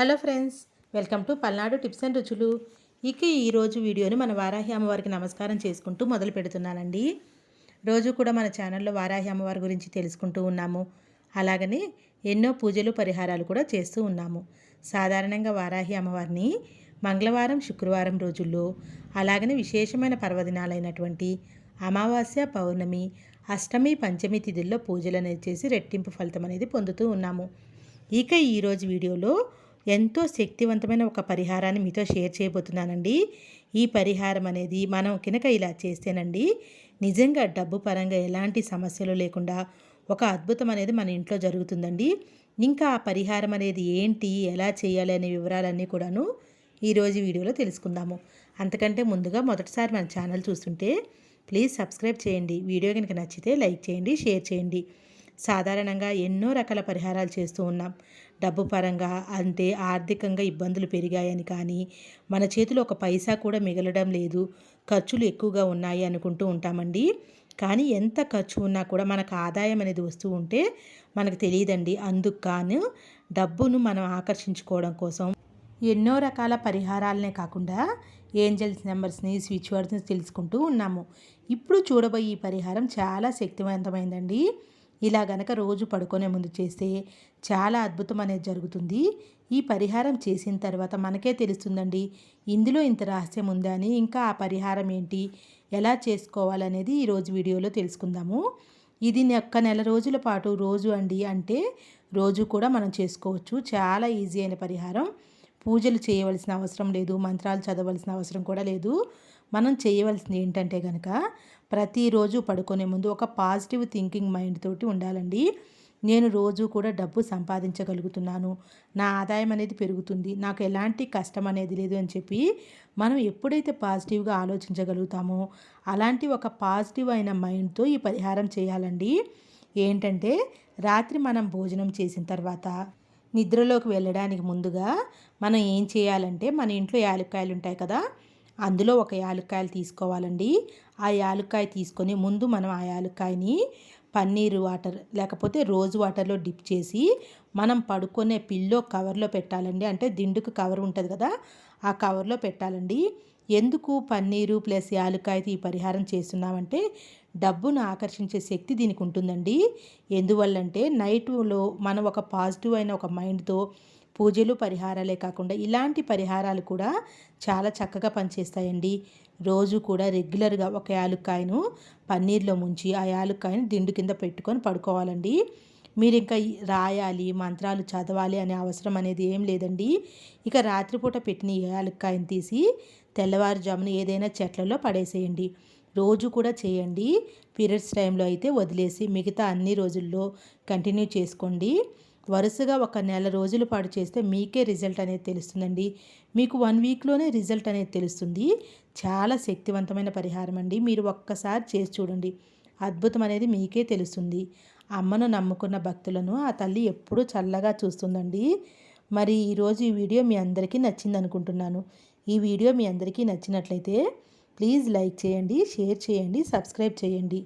Hello friends welcome to Palnadu tips and రుచులు. ఇక ఈరోజు వీడియోని మన వారాహి అమ్మవారికి నమస్కారం చేసుకుంటూ మొదలు పెడుతున్నానండి. రోజు కూడా మన ఛానల్లో వారాహి అమ్మవారి గురించి తెలుసుకుంటూ ఉన్నాము. అలాగనే ఎన్నో పూజలు పరిహారాలు కూడా చేస్తూ ఉన్నాము. సాధారణంగా వారాహి అమ్మవారిని మంగళవారం శుక్రవారం రోజుల్లో అలాగనే విశేషమైన పర్వదినాలైనటువంటి అమావాస్య పౌర్ణమి అష్టమి పంచమి తిథుల్లో పూజలు అనేది చేసి రెట్టింపు ఫలితం అనేది పొందుతూ ఉన్నాము. ఇక ఈరోజు వీడియోలో ఎంతో శక్తివంతమైన ఒక పరిహారాన్ని మీతో షేర్ చేయబోతున్నానండి. ఈ పరిహారం అనేది మనం కనుక ఇలా చేస్తేనండి నిజంగా డబ్బు పరంగా ఎలాంటి సమస్యలు లేకుండా ఒక అద్భుతం అనేది మన ఇంట్లో జరుగుతుందండి. ఇంకా ఆ పరిహారం అనేది ఏంటి ఎలా చేయాలి అనే వివరాలన్నీ కూడాను ఈరోజు వీడియోలో తెలుసుకుందాము. అంతకంటే ముందుగా మొదటిసారి మన ఛానల్ చూస్తుంటే ప్లీజ్ సబ్స్క్రైబ్ చేయండి. వీడియో కనుక నచ్చితే లైక్ చేయండి షేర్ చేయండి. సాధారణంగా ఎన్నో రకాల పరిహారాలు చేస్తూ ఉన్నాం. డబ్బు పరంగా అంటే ఆర్థికంగా ఇబ్బందులు పెరిగాయని కానీ మన చేతిలో ఒక పైసా కూడా మిగలడం లేదు. ఖర్చులు ఎక్కువగా ఉన్నాయి అనుకుంటూ ఉంటామండి. కానీ ఎంత ఖర్చు ఉన్నా కూడా మనకు ఆదాయం అనేది వస్తూ ఉంటే మనకు తెలియదండి. అందుకు కాను డబ్బును మనం ఆకర్షించుకోవడం కోసం ఎన్నో రకాల పరిహారాలనే కాకుండా ఏంజల్స్ నెంబర్స్ని స్విచ్ వర్డ్స్ని తెలుసుకుంటూ ఉన్నాము. ఇప్పుడు చూడబోయే ఈ పరిహారం చాలా శక్తివంతమైందండి. ఇలా గనక రోజు పడుకునే ముందు చేస్తే చాలా అద్భుతం అనేది జరుగుతుంది. ఈ పరిహారం చేసిన తర్వాత మనకే తెలుస్తుందండి ఇందులో ఇంత రహస్యం ఉందా అని ఇంకా ఆ పరిహారం ఏంటి ఎలా చేసుకోవాలనేది ఈరోజు వీడియోలో తెలుసుకుందాము. ఇది ఒక్క నెల రోజుల పాటు రోజు అండి అంటే రోజు కూడా మనం చేసుకోవచ్చు. చాలా ఈజీ అయిన పరిహారం. పూజలు చేయవలసిన అవసరం లేదు మంత్రాలు చదవలసిన అవసరం కూడా లేదు. మనం చేయవలసింది ఏంటంటే కనుక ప్రతిరోజు పడుకునే ముందు ఒక పాజిటివ్ థింకింగ్ మైండ్ తోటి ఉండాలండి. నేను రోజు కూడా డబ్బు సంపాదించగలుగుతున్నాను. నా ఆదాయం అనేది పెరుగుతుంది. నాకు ఎలాంటి కష్టం అనేది లేదు అని చెప్పి మనం ఎప్పుడైతే పాజిటివ్గా ఆలోచించగలుగుతామో అలాంటి ఒక పాజిటివ్ అయిన మైండ్తో ఈ పరిహారం చేయాలండి. ఏంటంటే రాత్రి మనం భోజనం చేసిన తర్వాత నిద్రలోకి వెళ్ళడానికి ముందుగా మనం ఏం చేయాలంటే మన ఇంట్లో యాలక్కాయలు ఉంటాయి కదా అందులో ఒక యాలుక్కాయలు తీసుకోవాలండి. ఆ యాలుక్కాయ తీసుకొని ముందు మనం ఆ యాలక్కాయని పన్నీర్ వాటర్ లేకపోతే రోజు వాటర్లో డిప్ చేసి మనం పడుకునే పిల్లో కవర్లో పెట్టాలండి. అంటే దిండుకు కవర్ ఉంటుంది కదా ఆ కవర్లో పెట్టాలండి. ఎందుకు పన్నీరు ప్లస్ యాలక్కాయతో ఈ పరిహారం చేస్తున్నామంటే డబ్బును ఆకర్షించే శక్తి దీనికి ఉంటుందండి. ఎందువల్లంటే నైట్లో మనం ఒక పాజిటివ్ అయిన ఒక మైండ్తో పూజలు పరిహారాలే కాకుండా ఇలాంటి పరిహారాలు కూడా చాలా చక్కగా పనిచేస్తాయండి. రోజు కూడా రెగ్యులర్గా ఒక యాలుక్కాయను పన్నీర్లో ముంచి ఆ యాలుక్కాయను దిండు కింద పెట్టుకొని పడుకోవాలండి. మీరు ఇంకా రాయాలి మంత్రాలు చదవాలి అనే అవసరం అనేది ఏం లేదండి. ఇక రాత్రిపూట పెట్టిన యాలుక్కాయను తీసి తెల్లవారుజామున ఏదైనా చెట్లలో పడేసేయండి. రోజు కూడా చేయండి. పీరియడ్స్ టైంలో అయితే వదిలేసి మిగతా అన్ని రోజుల్లో కంటిన్యూ చేసుకోండి. వరుసగా ఒక నెల రోజుల పాటు చేస్తే మీకే రిజల్ట్ అనేది తెలుస్తుందండి. మీకు వన్ వీక్లోనే రిజల్ట్ అనేది తెలుస్తుంది. చాలా శక్తివంతమైన పరిహారం అండి. మీరు ఒక్కసారి చేసి చూడండి. అద్భుతం అనేది మీకే తెలుస్తుంది. అమ్మను నమ్ముకున్న భక్తులను ఆ తల్లి ఎప్పుడూ చల్లగా చూస్తుందండి. మరి ఈరోజు ఈ వీడియో మీ అందరికీ నచ్చింది అనుకుంటున్నాను. ఈ వీడియో మీ అందరికీ నచ్చినట్లయితే ప్లీజ్ లైక్ చేయండి షేర్ చేయండి సబ్స్క్రైబ్ చేయండి.